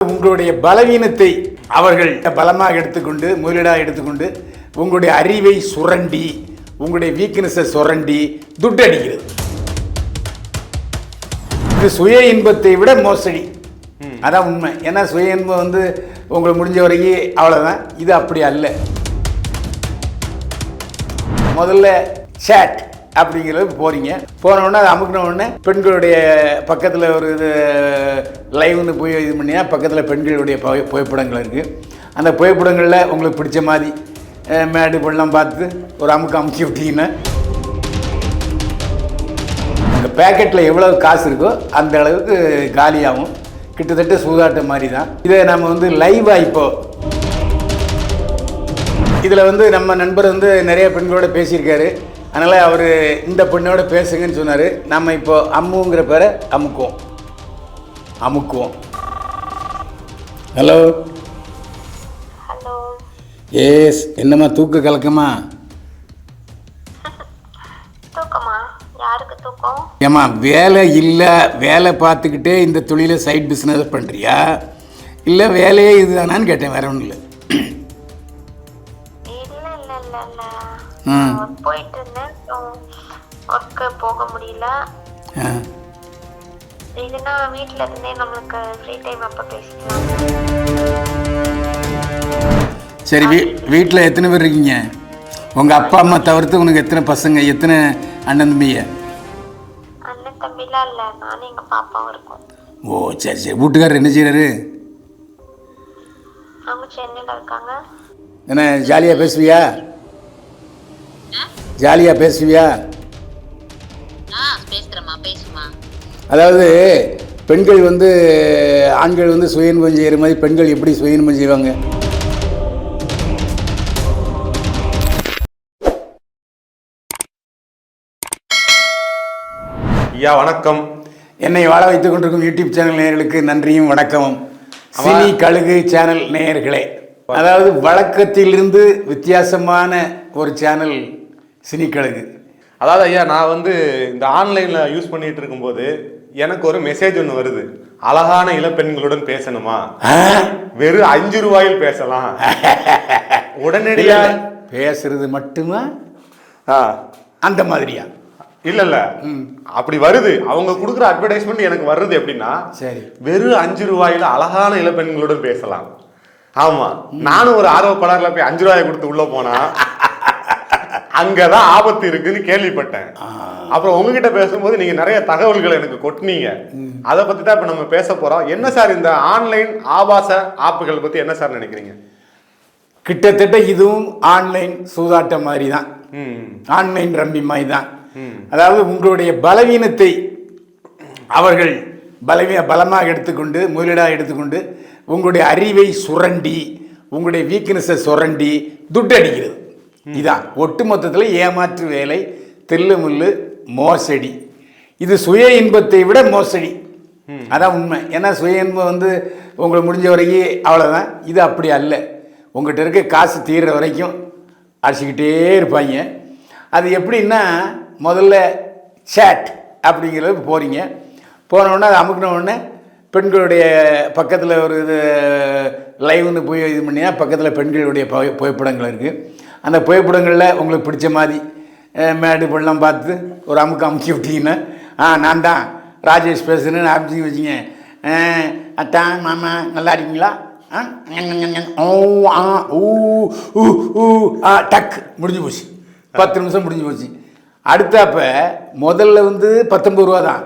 உங்களுடைய பலவீனத்தை அவர்கள் பலமாக எடுத்துக்கொண்டு முதலீடாக எடுத்துக்கொண்டு உங்களுடைய அறிவை சுரண்டி உங்களுடைய வீக்னஸை சுரண்டி துட்டு அடிக்கிறது இது சுய இன்பத்தை விட மோசடி. அதான் உண்மை. ஏன்னா சுய இன்பம் வந்து உங்களுக்கு முடிஞ்ச வரைக்கும் அவ்வளோதான் இது அப்படி அல்ல. முதல்ல சேட் அப்படிங்கிறது போகிறீங்க போன உடனே அதை அமுக்கின உடனே பெண்களுடைய பக்கத்தில் ஒரு இது லைவ்னு போய் இது பண்ணினா பக்கத்தில் பெண்களுடைய புகைப்படங்கள் இருக்குது அந்த புகைப்படங்களில் உங்களுக்கு பிடிச்ச மாதிரி மேடு பள்ளம் பார்த்து ஒரு அமுக்கு அமுக்கி விட்டீங்கன்னா அந்த பேக்கெட்டில் எவ்வளவு காசு இருக்கோ அந்த அளவுக்கு காலியாகும். கிட்டத்தட்ட சூதாட்டம் மாதிரி தான் இதை நம்ம வந்து லைவாக இப்போ இதில் வந்து நம்ம நண்பர் வந்து நிறைய பெண்களோட பேசியிருக்காரு. அதனால் அவர் இந்த பெண்ணோட பேசுங்கன்னு சொன்னார். நம்ம இப்போ அம்முங்கிற பேரை அமுக்குவோம். அமுக்குவோம். ஹலோ ஹலோ ஏஸ் என்னம்மா தூக்க கலக்கமா? ஏம்மா வேலை இல்லை வேலை பார்த்துக்கிட்டே இந்த தொழிலை சைட் பிஸ்னஸ் பண்ணுறியா இல்லை வேலையே இதுதானான்னு கேட்டேன் வேற ஒன்றும் இல்ல. போயிட்டு இருந்தேன் ஒர்க்கு போக முடியல. இதுனா வீட்ல இருந்தே நம்மளுக்கு ஃப்ரீ டைம் அப்ப பேசிக்கலாம். சரி வீ வீட்டில் எத்தனை பேர் இருக்கீங்க? உங்கள் அப்பா அம்மா தவிர்த்து உனக்கு எத்தனை பசங்க எத்தனை அண்ணன் தம்பிய? அண்ணன் தம்பிலாம் இல்ல. நானும் எங்க பாப்பாவும் இருக்கோம். ஓ சரி சரி. வீட்டுக்காரர் என்ன செய்கிறாரு அவங்க சென்னையில இருக்காங்க. என்ன ஜாலியாக பேசுவியா? ஜாலியாக பேசுவியா? ஆ பேசுகிறேம்மா பேசுமா அதாவது பெண்கள் வந்து ஆண்கள் வந்து சுயன்பம் செய்கிற மாதிரி பெண்கள் எப்படி சுயன்பம் செய்வாங்க? ஐயா வணக்கம். என்னை வாழ வைத்துக் கொண்டிருக்கும் யூடியூப் சேனல் நேயர்களுக்கு நன்றியும் வணக்கமும். சினி கழுகு சேனல் நேயர்களே. அதாவது வழக்கத்திலிருந்து வித்தியாசமான ஒரு சேனல் சினி கழுகு அதாவது ஐயா நான் வந்து இந்த ஆன்லைன்ல யூஸ் பண்ணிட்டு இருக்கும்போது எனக்கு ஒரு மெசேஜ் ஒன்று வருது. அழகான இளப்பெண்களுடன் பேசணுமா? வெறும் அஞ்சு ரூபாயில் பேசலாம். இல்ல, உடனடியா பேசுறது மட்டுமா? அந்த மாதிரியா? இல்ல இல்ல. அப்படி வருது. அவங்க கொடுக்குற அட்வர்டைஸ்மெண்ட் எனக்கு வருது எப்படின்னா சரி. வெறும் அஞ்சு ரூபாயில அழகான இளப்பெண்களுடன் பேசலாம். ஆமா. நானும் ஒரு ஆர்வ பலர்ல போய் அஞ்சு ரூபாயை கொடுத்து உள்ள போனா அங்கதான் ஆபத்து இருக்குன்னு கேள்விப்பட்டேன். அப்புறம் உங்ககிட்ட பேசும்போது நீங்க நிறைய தகவல்களை எனக்கு கொட்டினீங்க. அதை பத்தி தான் இப்ப நம்ம பேச போறோம். என்ன சார் இந்த ஆன்லைன் ஆபாச ஆப்புகள் பத்தி என்ன சார் நினைக்கிறீங்க? கிட்டத்தட்ட இதுவும் ஆன்லைன் சூதாட்டம் மாதிரி தான் ஆன்லைன் ரம்மி மாதிரி தான். அதாவது உங்களுடைய பலவீனத்தை அவர்கள் பலவீ பலமாக எடுத்துக்கொண்டு முதலீடாக எடுத்துக்கொண்டு உங்களுடைய அறிவை சுரண்டி உங்களுடைய வீக்னஸை சுரண்டி துட்டு அடிக்கிறது இதான். ஒட்டுமொத்தத்தில் ஏமாற்று வேலை தில்லுமுள்ளு மோசடி. இது சுய இன்பத்தை விட மோசடி. அதான் உண்மை. ஏன்னா சுய இன்பம் வந்து உங்களுக்கு முடிஞ்ச வரைக்கும் அவ்வளோதான் இது அப்படி அல்ல. உங்கள்கிட்ட இருக்க காசு தீர்ற வரைக்கும் அடிச்சுக்கிட்டே இருப்பாங்க. அது எப்படின்னா முதல்ல சேட் அப்படிங்கிறது போகிறீங்க போன உடனே அதை அமுக்கின உடனே பெண்களுடைய பக்கத்தில் ஒரு இது லைவ்னு போய் இது பண்ணினா பக்கத்தில் பெண்களுடைய புகை- புகைப்படங்கள் இருக்குது அந்த புகைப்படங்களில் உங்களுக்கு பிடிச்ச மாதிரி மேடு பள்ளம் பார்த்து ஒரு அமுக்கு அமுக்கி விட்டீங்கன்னா ஆ நான் தான் ராஜேஷ் பேசுகிறேன்னு அமுச்சி வச்சிங்க. அத்தான் மாமா நல்லா இருக்கீங்களா? ஆ ஓ ஆ ஊ ஊ ஊ ஆ டக் முடிஞ்சு போச்சு. பத்து நிமிஷம் முடிஞ்சு போச்சு. அடுத்தப்ப முதல்ல வந்து பத்தொம்பது ரூபா தான்.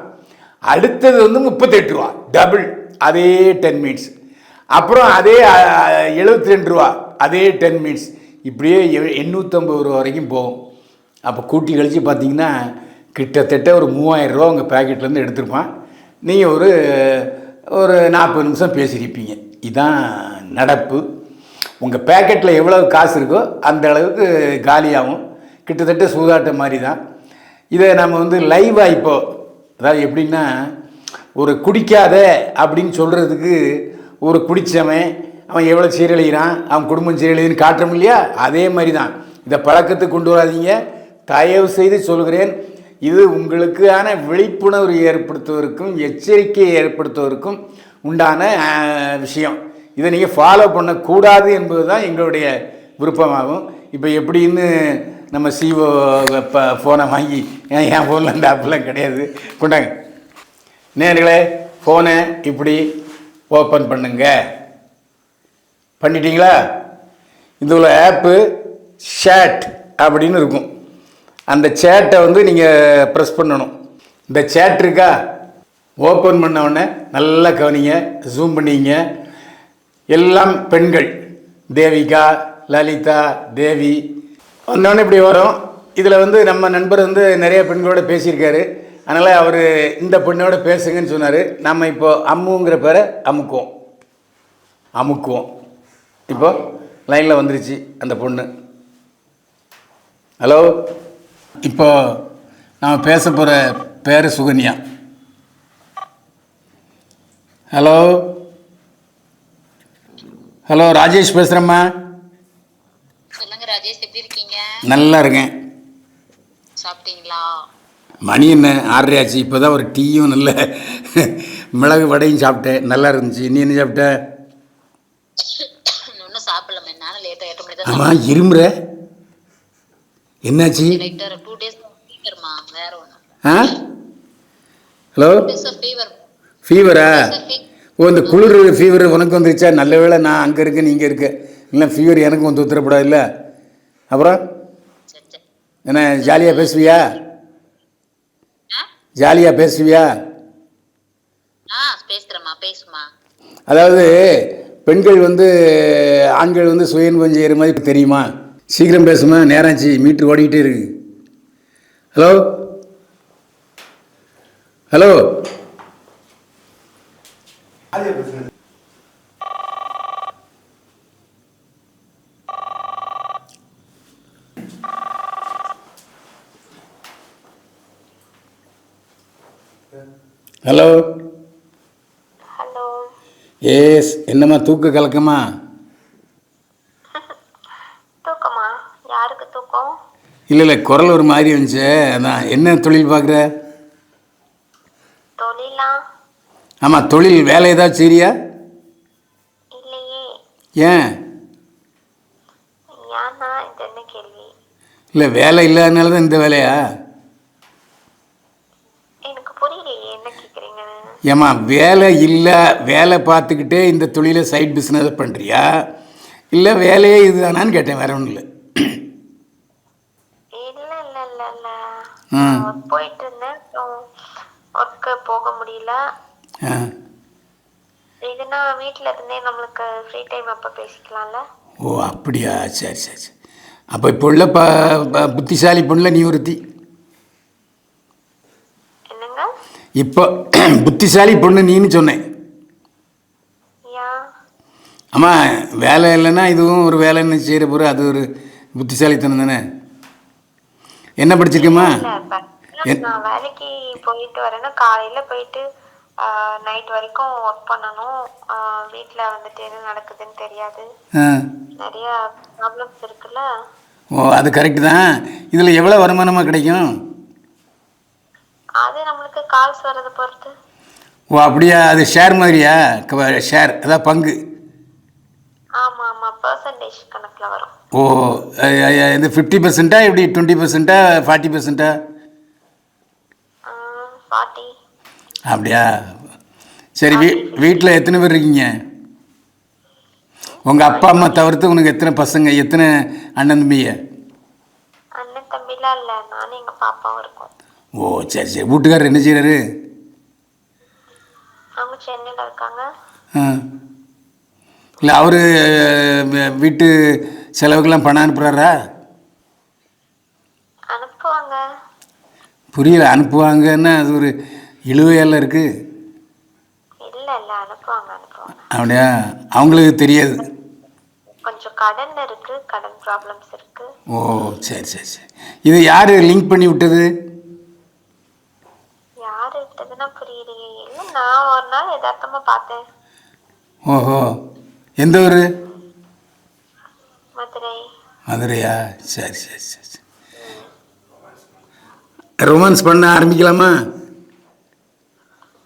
அடுத்தது வந்து முப்பத்தெட்டு ரூபா. டபுள். அதே டென் மினிட்ஸ். அப்புறம் அதே எழுபத்தி ரெண்டு ரூபா. அதே டென் மினிட்ஸ். இப்படியே எண்ணூற்றம்பது ரூபா வரைக்கும் போகும். அப்போ கூட்டி கழித்து பார்த்தீங்கன்னா கிட்டத்தட்ட ஒரு மூவாயிரம் ரூபா உங்கள் பேக்கெட்லேருந்து எடுத்திருப்பான். நீங்கள் ஒரு ஒரு நாற்பது நிமிஷம் பேசியிருப்பீங்க. இதுதான் நடப்பு. உங்கள் பேக்கெட்டில் எவ்வளவு காசு இருக்கோ அந்த அளவுக்கு காலியாகும். கிட்டத்தட்ட சூதாட்டம் மாதிரி தான் இதை நம்ம வந்து லைவாக இப்போ அதாவது எப்படின்னா ஒரு குடிக்காத அப்படின்னு சொல்கிறதுக்கு ஒரு குடித்தவன் அவன் எவ்வளோ சீரழிகிறான்? அவன் குடும்பம் சீரழிதுன்னு காட்டுறோம் இல்லையா? அதே மாதிரி தான் இதை பழக்கத்துக்கு கொண்டு வராதீங்க. தயவு செய்து சொல்கிறேன் இது உங்களுக்கான விழிப்புணர்வு ஏற்படுத்துவதற்கும் எச்சரிக்கையை ஏற்படுத்துவதற்கும் உண்டான விஷயம். இதை நீங்கள் ஃபாலோ பண்ணக்கூடாது என்பது தான் எங்களுடைய விருப்பமாகும். இப்போ எப்படின்னு நம்ம சிஓ இப்போ ஃபோனை வாங்கி ஏன் என் ஃபோனில் அந்த ஆப்லாம் கிடையாது? கொண்டாங்க. நேர்களே ஃபோனை இப்படி ஓப்பன் பண்ணுங்கள் பண்ணிட்டீங்களா? இதில் ஆப்பு சேட் அப்படின்னு இருக்கும். அந்த சேட்டை வந்து நீங்கள் ப்ரெஸ் பண்ணணும். இந்த சேட் இருக்கா? ஓப்பன் பண்ண உடனே நல்லா கவனிங்க ஜூம் பண்ணிங்க. எல்லாம் பெண்கள். தேவிகா லலிதா தேவி. வந்தோடனே இப்படி வரும். இதில் வந்து நம்ம நண்பர் வந்து நிறைய பெண்களோட பேசியிருக்காரு. அதனால் அவர் இந்த பெண்ணோட பேசுங்கன்னு சொன்னார். நம்ம இப்போ அம்முங்கிற பேரை அமுக்குவோம். அமுக்குவோம். இப்போ லைனில் வந்துருச்சு அந்த பொண்ணு. ஹலோ இப்போ நாம் பேச போகிற பேர் சுகன்யா. ஹலோ ஹலோ ராஜேஷ் பேசுகிறேம்மா சொல்லுங்க ராஜேஷ் எப்படி இருக்கீங்க? நல்லா இருக்கேன். சாப்பிட்டீங்களா? மணி என்ன? ஆறரை ஆச்சு. இப்போ தான் ஒரு டீயும் நல்ல மிளகு வடையும் சாப்பிட்டேன். நல்லா இருந்துச்சு. நீ என்ன சாப்பிட்ட இன்னும் சாப்பிடலாமே நானும் லேட்டா எட்டு மணி தான் ஆமாம் இருமுற என்னாச்சு? ஆ? ஹலோ? ஃபீவர் ஃபீவரா ஓ இந்த குளிர் ஃபீவர் உனக்கு வந்துருச்சா? நல்ல வேளை நான் அங்கே இருக்கேன் நீங்கள் இருக்க. இல்லை ஃபீவர் எனக்கு வந்து உத்தரப்படாது இல்லை அப்புறம் என்ன ஜாலியாக பேசுவியா? ஜாலியாக பேசுவியா? ஆ பேசுறேம்மா பேசுமா அதாவது பெண்கள் வந்து ஆண்கள் வந்து சுயன்பம் செய்கிற மாதிரி தெரியுமா? சீக்கிரம் பேசுமா நேராச்சு மீட்ரு ஓடிக்கிட்டே இருக்கு. Hello hello? Hello? Hello? Yes என்னம்மா தூக்க கலக்கமா? தூக்கமா? யாருக்கு தூக்கம்? இல்லை இல்லை குரல் ஒரு மாதிரி இருந்துச்சு அதான் என்ன தொழில் பார்க்குற? தொழிலா? ஆமாம் தொழில் வேலை ஏதாச்சும் சரியா இல்லையே. ஏன்? இல்லை வேலை இல்லாதனால தான் இந்த வேலையா எனக்கு புரியலையே என்ன ஏம்மா வேலை இல்லை வேலை பார்த்துக்கிட்டே இந்த தொழிலை சைட் பிஸ்னஸ் பண்ணுறியா இல்லை வேலையே இதுதானான்னு கேட்டேன் வேற ஒன்றும் இல்லை. போயிட்டு இருந்தேன். ஒர்க்கு போக முடியல. இதுனா வீட்ல இருந்தே நம்மளுக்கு ஃப்ரீ டைம் அப்ப பேசிக்கலாம்ல? ஓ அப்படியா? சரி சரி சரி. அப்போ இப்போ உள்ள ப புத்திசாலி பொண்ணில் நீ ஒருத்தி. இப்போ புத்திசாலி பொண்ணு நீன்னு சொன்னேன். ஆமாம் வேலை இல்லைன்னா இதுவும் ஒரு வேலைன்னு செய்கிற பொருள் அது ஒரு புத்திசாலித்தனம் தானே? என்ன படிச்சிருக்கேம்மா? வேலைக்கு போயிட்டு வரேன்னா காலையில போயிட்டு நைட் வரைக்கும் ஒர்க் பண்ணணும். வீட்ல வந்துட்டு என்ன நடக்குதுன்னு தெரியாது. நிறைய ப்ராப்ளம்ஸ் இருக்குல்ல. ஓ அது கரெக்டு தான். இதில் எவ்வளோ வருமானமாக கிடைக்கும்? அது நம்மளுக்கு கால்ஸ் வர்றதை பொறுத்து. ஓ அப்படியா? அது ஷேர் மாதிரியா? ஷேர் அதான் பங்கு. ஆமா ஆமா பர்சன்டேஜ் கணக்குல வரும். ஓ இது ஃபிஃப்டி பர்சன்ட்டா எப்படி டுவெண்ட்டி பர்சன்ட்டா ஃபார்ட்டி பர்சன்ட்டா ஃபார்ட்டி அப்படியா? சரி வீ வீட்டில் எத்தனை பேர் இருக்கீங்க? உங்கள் அப்பா அம்மா தவிர்த்து உனக்கு எத்தனை பசங்க எத்தனை அண்ணன் தம்பிங்க? அண்ணன் தம்பிலாம் இல்ல. நானும் எங்க பாப்பாவும் இருக்கோம். ஓ சரி சரி. வீட்டுக்காரர் என்ன செய்கிறாரு அவங்க சென்னையில இருக்காங்க. இல்லை அவர் வீட்டு செலவுக்கெல்லாம் பணம் அனுப்புகிறாரா அனுப்புவாங்க. புரியல அனுப்புவாங்கன்னா அது ஒரு இழுவையெல்லாம் இருக்குது அப்படியா? அவங்களுக்கு தெரியாது. கொஞ்சம் கடன் இருக்கு கடன் ப்ராப்ளம்ஸ் இருக்கு. ஓ சரி சரி சரி. இது யார் லிங்க் பண்ணி விட்டது யார் விட்டதுன்னா புரியலையே இல்ல நான் ஒரு நாள் யதார்த்தமா பார்த்தேன். ஓஹோ. எந்த ஊர்? மதுரை. மதுரையா? சரி சரி சரி சரி. ரொமான்ஸ் பண்ண ஆரம்பிக்கலாமா?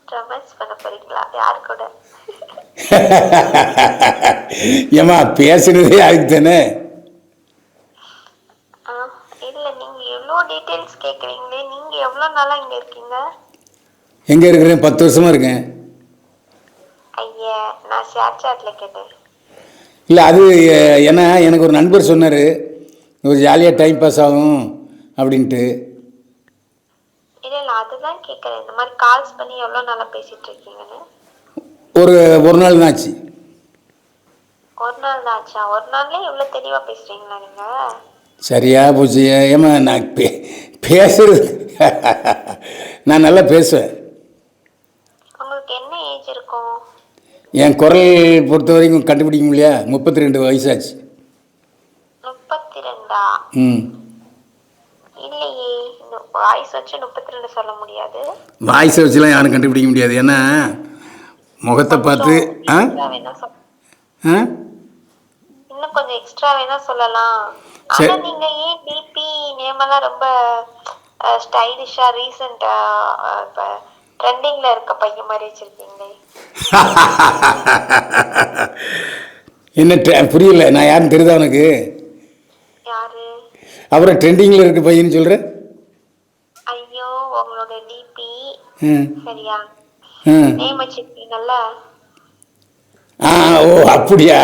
ரொமான்ஸ் பண்ண போறீங்களா? யார் கூட? ஏம்மா பேசுனதே அதுக்கு தானே? இல்ல நீங்க எவ்வளோ டீடைல்ஸ் கேக்குறீங்களே நீங்க எவ்வளவு நாளா இங்க இருக்கீங்க? எங்கே இருக்கிறேன்? பத்து வருஷமாக இருக்கேன். இல்லை அது ஏன்னா எனக்கு ஒரு நண்பர் சொன்னார். ஒரு ஜாலியாக டைம் பாஸ் ஆகும் அப்படின்ட்டு. ஒரு ஒரு நாள் தான் ஆச்சு. ஒரு நாள் தான் ஆச்சா? ஒரு நாள்ல இவ்வளவு தெளிவா பேசுறீங்களா நீங்க? சரியா போச்சு. ஏம்மா நான் பே பேசுறது நான் நல்லா பேசுவேன் உங்களுக்கு என்ன ஏஜ் இருக்கும் என் குரல் பொறுத்த வரைக்கும் கண்டுபிடிக்க முடியல. முப்பத்தி ரெண்டு வயசாச்சு. முப்பத்தி ரெண்டா ம். இல்லையே வாய்ஸ் வச்சு முப்பத்தி ரெண்டு சொல்ல முடியாது. வாய்ஸை வச்சுலாம் யாரும் கண்டுபிடிக்க முடியாது. ஏன்னா முகத்தை பார்த்து ஆ? ஆ? இன்னும் கொஞ்சம் எக்ஸ்ட்ரா வேணா சொல்லலாம். ஆனா நீங்க ஏன் டிபி நேம் எல்லாம் ரொம்ப ஸ்டைலிஷா ரீசெண்டா இப்ப ட்ரெண்டிங்ல இருக்க பையன் மாதிரி வச்சிருக்கீங்களே? என்ன புரியல நான் யாரும் தெரியுதா உனக்கு? யாரு? அப்புறம் ட்ரெண்டிங்கில் இருக்க பையன்னு சொல்கிறேன் ஐயோ உங்களோட டிபி சரியா? நேம் வச்சிருக்கீங்கல்ல? ஆ ஓ அப்படியா?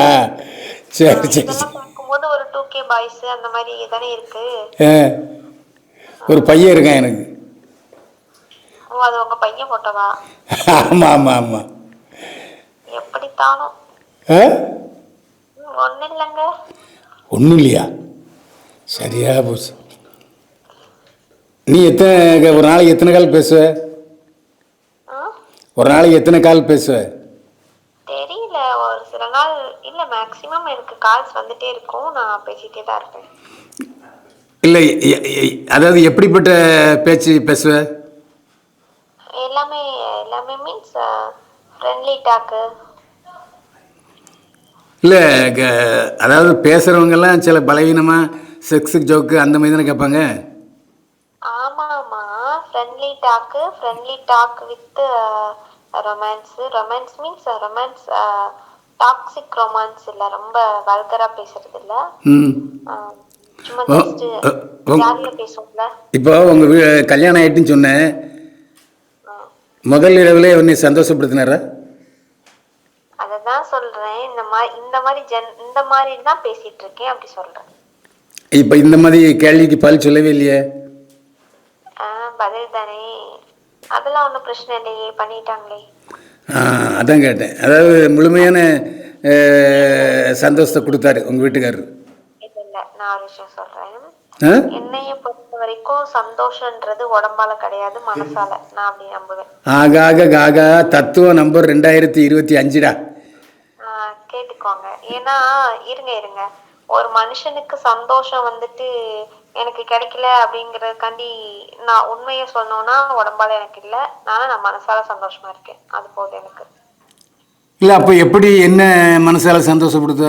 சரி சரி பார்க்கும்போது ஒரு டூ கே பாய்ஸ் அந்த மாதிரி தானே இருக்கு. ஒரு பையன் இருக்கான் எனக்கு. ஓ அது உங்க பையன் போட்டோவா ஆமாம் ஆமாம் ஆமாம் எப்படித்தானோ. ஆ? ஒன்றும் இல்லைங்க ஒன்றும் இல்லையா சரியா போச்சு. நீ எத்தனை ஒரு நாளைக்கு எத்தனை கால் பேசுவ? ஆ? ஒரு நாளைக்கு எத்தனை கால் பேசுவ? தெரியல. ஒரு சில நாள் இல்ல மேக்ஸிமம் எனக்கு கால்ஸ் வந்துட்டே இருக்கும். நான் பேசிட்டே தான் இருப்பேன். இல்லை அதாவது எப்படிப்பட்ட பேச்சு பேசுவ? எல்லாமே எல்லாமே மீன்ஸ் ஃப்ரெண்ட்லி டாக்கு இல்லை அதாவது பேசுகிறவங்கெல்லாம் சில பலவீனமாக செக்ஸு ஜோக்கு அந்த மாதிரி தானே கேட்பாங்க? ஆமா ஆமா friendly talk friendly talk with romance romance means romance toxic romance இல்ல. ரொம்ப வல்கரா பேசுறது இல்ல. இப்போ உங்கள் வீ கல்யாணம் ஆயிட்டுன்னு சொன்னேன். முதல் இரவுலே உன்னை சந்தோஷப்படுத்தினாரா? அததான் சொல்றேன். இந்த மாதிரி இந்த மாதிரி ஜென் இந்த மாதிரி தான் பேசிட்டு இருக்கேன் அப்படி சொல்றேன். இப்போ இந்த மாதிரி கேள்விக்கு பதில் சொல்லவே இல்லையே? பதில் தானே அதெல்லாம் ஒன்றும் பிரச்சனை இல்லையே பண்ணிட்டாங்களே. ஆ, அதான் கேட்டேன். அதாவது முழுமையான சந்தோஷத்தை கொடுத்தாரு உங்கள் வீட்டுக்காரர். இல்ல நான் ஒரு விஷயம் சொல்றேன். என்னைய பொறுத்த வரைக்கும் சந்தோஷன்றது உடம்பால கிடையாது மனசால. நான் அப்படி நம்புவேன். ஆகாக காகா தத்துவ நம்பர் ரெண்டாயிரத்தி இருபத்தி அஞ்சுடா. கேட்டுக்கோங்க. ஏன்னா இருங்க இருங்க. ஒரு மனுஷனுக்கு சந்தோஷம் வந்துட்டு எனக்கு கிடைக்கல அப்படிங்கறதுக்காண்டி நான் உண்மையை சொல்லணும்னா உடம்பால எனக்கு இல்ல. நானும் நான் மனசால சந்தோஷமா இருக்கேன். அது போதும் எனக்கு. இல்லை அப்போ எப்படி என்ன மனசால சந்தோஷப்படுத்த?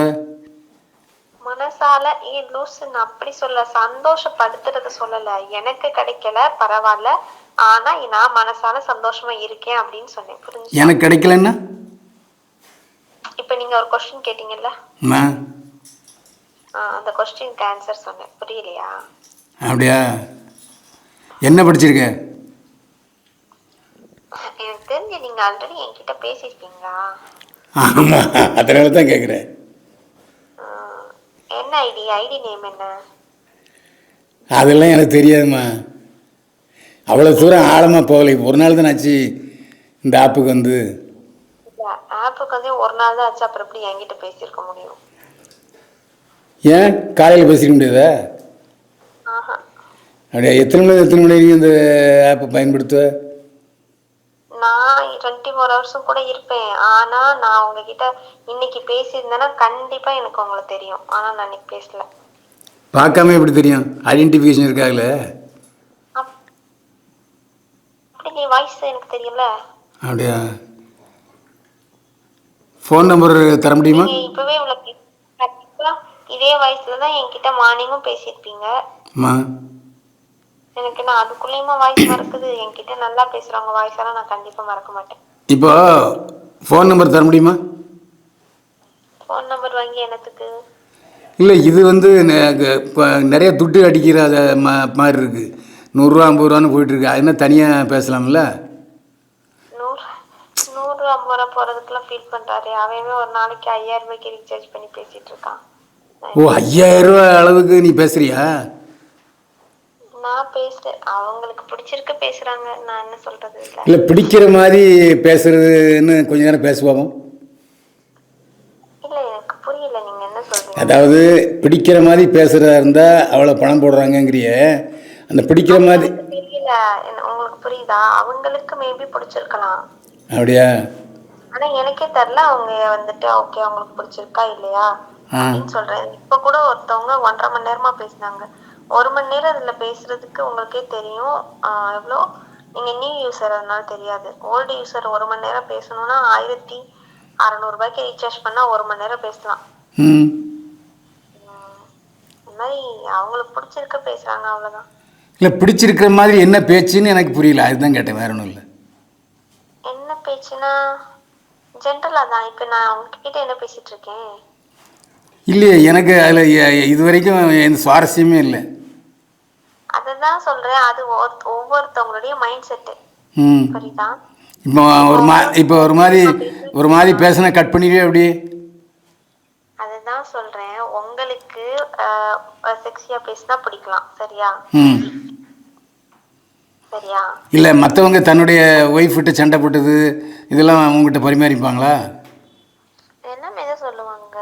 மனசால ஏன் லூசு நான் அப்படி சொல்ல சந்தோஷப்படுத்துறத சொல்லல. எனக்கு கிடைக்கல பரவாயில்ல. ஆனா நான் மனசால சந்தோஷமா இருக்கேன் அப்படின்னு சொன்னேன். புரிஞ்சு எனக்கு கிடைக்கலன்னா? இப்ப நீங்க ஒரு கொஸ்டின் கேட்டீங்கல்ல? அந்த கொஸ்டினுக்கு ஆன்சர் சொன்னேன். புரியலையா? அப்படியா? என்ன படிச்சிருக்க? எனக்கு தெரிஞ்சு நீங்க ஆல்ரெடி என்கிட்ட பேசியிருக்கீங்களா? ஆமாம் அதனால தான் கேட்குறேன் ஆஹ் என்ன ஐடி? ஐடி நேம் என்ன? அதெல்லாம் எனக்கு தெரியாதும்மா. அவ்வளோ தூரம் ஆழமாக போகலை ஒரு நாள் தான் ஆச்சு இந்த ஆப்புக்கு வந்து. வந்து ஒரு நாள் தான் ஆச்சு அப்புறம் எப்படி என்கிட்ட பேசியிருக்க முடியும்? ஏன் காலையில் பேசிக்க முடியாதா? அப்படியா எத்தனை மணி எத்தனை மணி வரைக்கும் இந்த ஆப்பை பயன்படுத்துவ? நான் டுவெண்ட்டி ஃபோர் ஹவர்ஸும் கூட இருப்பேன். ஆனா நான் உங்ககிட்ட இன்னைக்கு பேசியிருந்தேன்னா கண்டிப்பா எனக்கு உங்களை தெரியும். ஆனா நான் இன்னைக்கு பேசல. பார்க்காம எப்படி தெரியும்? ஐடென்டிஃபிகேஷன் இருக்காங்கள அப்- அப்படி நீ வாய்ஸ் எனக்கு தெரியல. அப்படியா? ஃபோன் நம்பர் தர முடியுமா? இப்பவே இவ்வளவு கண்டிப்பா இதே வயசுல தான் என்கிட்ட மார்னிங்கும் பேசியிருப்பீங்க. அம்மா எனக்கு நான் அதுக்குள்ளேயுமா வாய்ஸ் மறக்குது. என்கிட்ட நல்லா பேசுறவங்க வாய்ஸ் எல்லாம் நான் கண்டிப்பா மறக்க மாட்டேன். இப்போ ஃபோன் நம்பர் தர முடியுமா? ஃபோன் நம்பர் வாங்கி என்னத்துக்கு? இல்லை இது வந்து நெ- க- இப்போ நிறைய துட்டு அடிக்கிற அத ம- மாதிரி இருக்குது நூறுரூவா ஐம்பது ரூபான்னு போயிட்டுருக்கு அது என்ன தனியாக பேசலாம்ல? ரூபா போறதுக்குலாம் ஃபீல் பண்றாரு. அவன் ஒரு நாளைக்கு ஐயாயிரம் ரூபாய்க்கு ரீசார்ஜ் பண்ணி பேசிட்டு இருக்கான். ஓ ஐயாயிரம் ரூபா அளவுக்கு நீ பேசுறியா? நான் பேசுறேன். அவங்களுக்கு பிடிச்சிருக்கு பேசுறாங்க. நான் என்ன சொல்றது இல்ல. பிடிக்கிற மாதிரி பேசுறதுன்னு கொஞ்ச நேரம் பேசுவோம்? இல்ல எனக்கு புரியல. நீங்க என்ன சொல்றீங்க? அதாவது பிடிக்கிற மாதிரி பேசுகிறதா இருந்தால் அவ்வளோ பணம் போடுறாங்கங்கிறிய. அந்த பிடிக்கிற மாதிரி என்ன- உங்களுக்கு புரியுதா? அவங்களுக்கு மேபி பிடிச்சிருக்கலாம். அப்படியா? ஆனா எனக்கே தெரியல அவங்க வந்துட்டு ஓகே அவங்களுக்கு பிடிச்சிருக்கா இல்லையா. அப்படின்னு சொல்றேன். இப்ப கூட ஒருத்தவங்க ஒன்றரை மணி நேரமா பேசினாங்க. ஒரு மணி நேரம் இதுல பேசுறதுக்கு உங்களுக்கே தெரியும். ஆஹ் எவ்வளோ நீங்க நியூ யூசர் அதனால தெரியாது. ஓல்டு யூசர் ஒரு மணி நேரம் பேசணும்னா ஆயிரத்தி அறநூறு ரூபாய்க்கு ரீசார்ஜ் பண்ணா ஒரு மணி நேரம் பேசலாம். இந்த மாதிரி அவங்களுக்கு பிடிச்சிருக்க பேசுறாங்க அவ்வளவுதான். இல்லை பிடிச்சிருக்கிற மாதிரி என்ன பேச்சுன்னு எனக்கு புரியல. அதுதான் கேட்டேன் வேற ஒன்றும் இல்லை. என்ன பேச்சுன்னா ஜென்ரலா தான். இப்ப நான் உங்ககிட்ட என்ன பேசிட்டு இருக்கேன்? இல்லையே எனக்கு அதில் இது வரைக்கும் எந்த சுவாரஸ்யமே இல்லை. அததான் சொல்றேன். அது ஒவ்வொரு- ஒவ்வொருத்தவங்களுடைய மைண்ட் செட்டு ம். புரியுதா? இப்போ ஒரு மா இப்போ ஒரு மாதிரி ஒரு மாதிரி பேசினா கட் பண்ணிடுவே அப்படி? அதுதான் சொல்றேன். உங்களுக்கு செக்ஸியா பேசினா பிடிக்கலாம். சரியா? ம். சரியா? இல்லை மற்றவங்க தன்னுடைய ஒய்ஃப்கிட்ட சண்டை போட்டது இதெல்லாம் உங்ககிட்ட பரிமாறிப்பாங்களா? என்ன எதை சொல்லுவாங்க?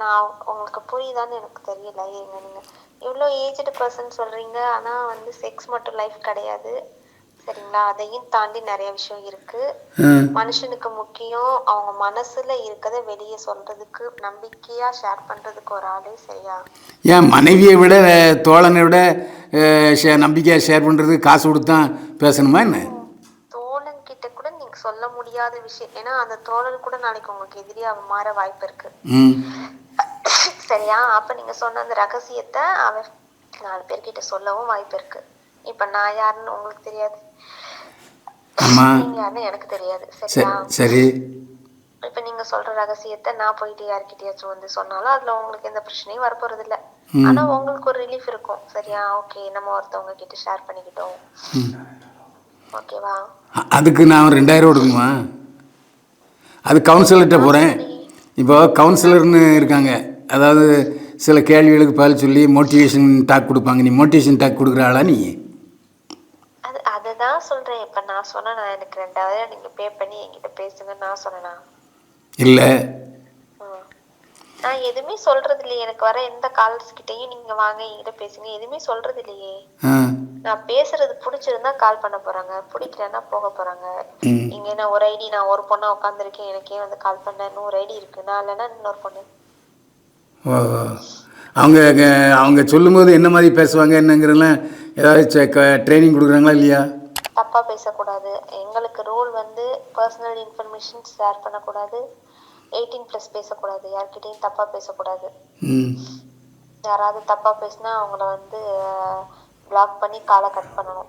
நான் உங்களுக்கு புரியுதான்னு எனக்கு தெரியல. இருங்க நீங்க இவ்வளோ ஏஜ்டு பர்சன் சொல்றீங்க. ஆனா வந்து செக்ஸ் மட்டும் லைஃப் கிடையாது. சரிங்களா? அதையும் தாண்டி நிறைய விஷயம் இருக்கு. மனுஷனுக்கு முக்கியம். அவங்க மனசுல இருக்கதை வெளியே சொல்றதுக்கு நம்பிக்கையா ஷேர் பண்றதுக்கு ஒரு ஆளு சரியா? ஏன் மனைவியை விட தோழனை விட நம்பிக்கையாக ஷேர் பண்ணுறதுக்கு காசு கொடுத்து தான் பேசணுமா என்ன? முடியாத விஷயம். ஏன்னா அந்த தோழன் கூட நாளைக்கு உங்களுக்கு எதிரியா மாற வாய்ப்பு இருக்கு. சரியா? அப்ப நீங்க சொன்ன அந்த ரகசியத்தை அவன் நாலு பேர்கிட்ட சொல்லவும் வாய்ப்பு இருக்கு. இப்ப நான் யாருன்னு உங்களுக்கு தெரியாது. யாருன்னு எனக்கு தெரியாது. சரி சரியா? சரி. இப்ப நீங்க சொல்ற ரகசியத்தை நான் போயிட்டு யார்கிட்டயாச்சும் வந்து சொன்னாலும் அதுல உங்களுக்கு எந்த பிரச்சனையும் வரப்போறது இல்ல. ஆனா உங்களுக்கு ஒரு ரிலீஃப் இருக்கும். சரியா? ஓகே நம்ம ஒருத்தவங்க கிட்ட ஷேர் பண்ணிக்கிட்டோம். ஓகேவா? அதுக்கு நான் ரெண்டாயிரம் கொடுக்குமா அது கவுன்சிலர்கிட்ட போகிறேன் இப்போ கவுன்சிலர்னு இருக்காங்க. அதாவது சில கேள்விகளுக்கு பதில் சொல்லி மோட்டிவேஷன் டாக் கொடுப்பாங்க. நீ மோட்டிவேஷன் டாக் கொடுக்குற ஆளா நீ? அது அதுதான் சொல்றேன். இப்ப நான் சொன்னா நான் எனக்கு ரெண்டாயிரம் நீங்க பே பண்ணி என்கிட்ட பேசுங்க நான் சொன்னேனா? இல்லை. நான் எதுவுமே சொல்றது இல்லையே எனக்கு வர எந்த கால்ஸ் கிட்டயும் நீங்க வாங்க என்கிட்ட பேசுங்க. எதுவுமே சொல்றது இல்லையே நான் பேசுறது பிடிச்சிருந்தா கால் பண்ண போறாங்க. பிடிக்கலன்னா போக போறாங்க. ம். இங்க என்ன ஒரு ஐடி நான் ஒரு பொண்ணா உட்காந்துருக்கேன் எனக்கே வந்து கால் பண்ண நூறு ஐடி இருக்கு. நான் இல்லைன்னா இன்னொரு பொண்ணு. அவங்க அவங்க சொல்லும்போது என்ன மாதிரி பேசுவாங்க என்னங்கிறதெல்லாம் ஏதாவது ட்ரைனிங் கொடுக்குறாங்களா இல்லையா? தப்பா பேசக்கூடாது. எங்களுக்கு ரூல் வந்து பர்சனல் இன்ஃபர்மேஷன் ஷேர் பண்ணக்கூடாது. எயிட்டீன் ப்ளஸ் பேசக்கூடாது யார்கிட்டயும் தப்பா பேசக்கூடாது. யாராவது தப்பா பேசினா அவங்கள வந்து பிளாக் பண்ணி காலை கட் பண்ணணும்.